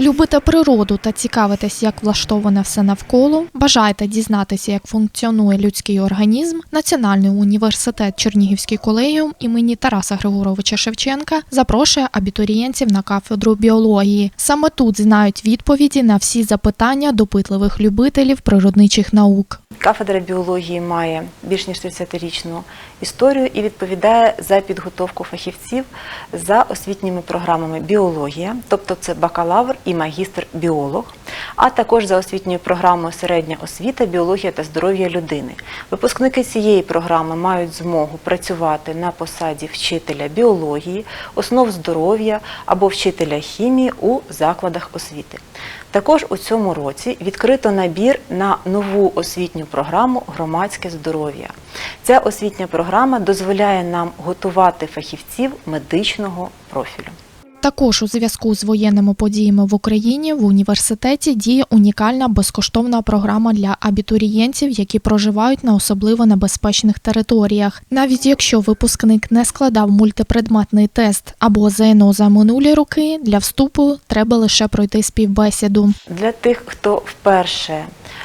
Любите природу та цікавитесь, як влаштоване все навколо. Бажаєте дізнатися, як функціонує людський організм. Національний університет Чернігівський колегіум імені Тараса Григоровича Шевченка запрошує абітурієнтів на кафедру біології. Саме тут знають відповіді на всі запитання допитливих любителів природничих наук. Кафедра біології має більш ніж 30-річну історію і відповідає за підготовку фахівців за освітніми програмами біологія, тобто це бакалавр і магістр біолог, а також за освітньою програмою середня освіта, біологія та здоров'я людини. Випускники цієї програми мають змогу працювати на посаді вчителя біології, основ здоров'я або вчителя хімії у закладах освіти. Також у цьому році відкрито набір на нову освітню програму Громадське здоров'я. Ця освітня програма дозволяє нам готувати фахівців медичного профілю. Також у зв'язку з воєнними подіями в Україні в університеті діє унікальна безкоштовна програма для абітурієнтів, які проживають на особливо небезпечних територіях. Навіть якщо випускник не складав мультипредметний тест або ЗНО за минулі роки, для вступу треба лише пройти співбесіду. Для тих, хто вперше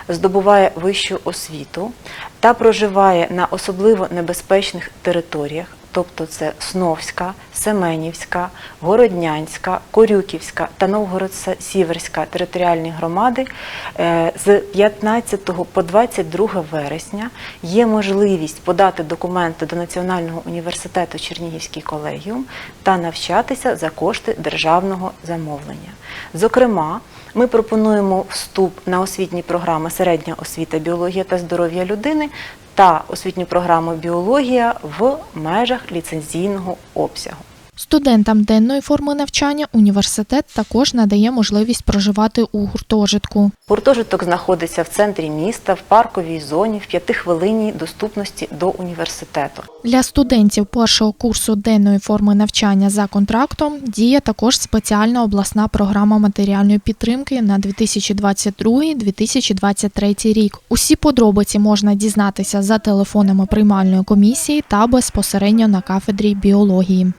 здобуває вищу освіту та проживає на особливо небезпечних територіях, тобто це Сновська, Семенівська, Городнянська, Корюківська та Новгород-Сіверська територіальні громади, е, з 15 по 22 вересня є можливість подати документи до Національного університету Чернігівський колегіум та навчатися за кошти державного замовлення. Зокрема, ми пропонуємо вступ на освітні програми середня освіта, біологія та здоров'я людини та освітню програму біологія в межах ліцензійного обсягу. Студентам денної форми навчання університет також надає можливість проживати у гуртожитку. Гуртожиток знаходиться в центрі міста, в парковій зоні, в п'ятихвилинній доступності до університету. Для студентів першого курсу денної форми навчання за контрактом діє також спеціальна обласна програма матеріальної підтримки на 2022-2023 рік. Усі подробиці можна дізнатися за телефонами приймальної комісії та безпосередньо на кафедрі біології.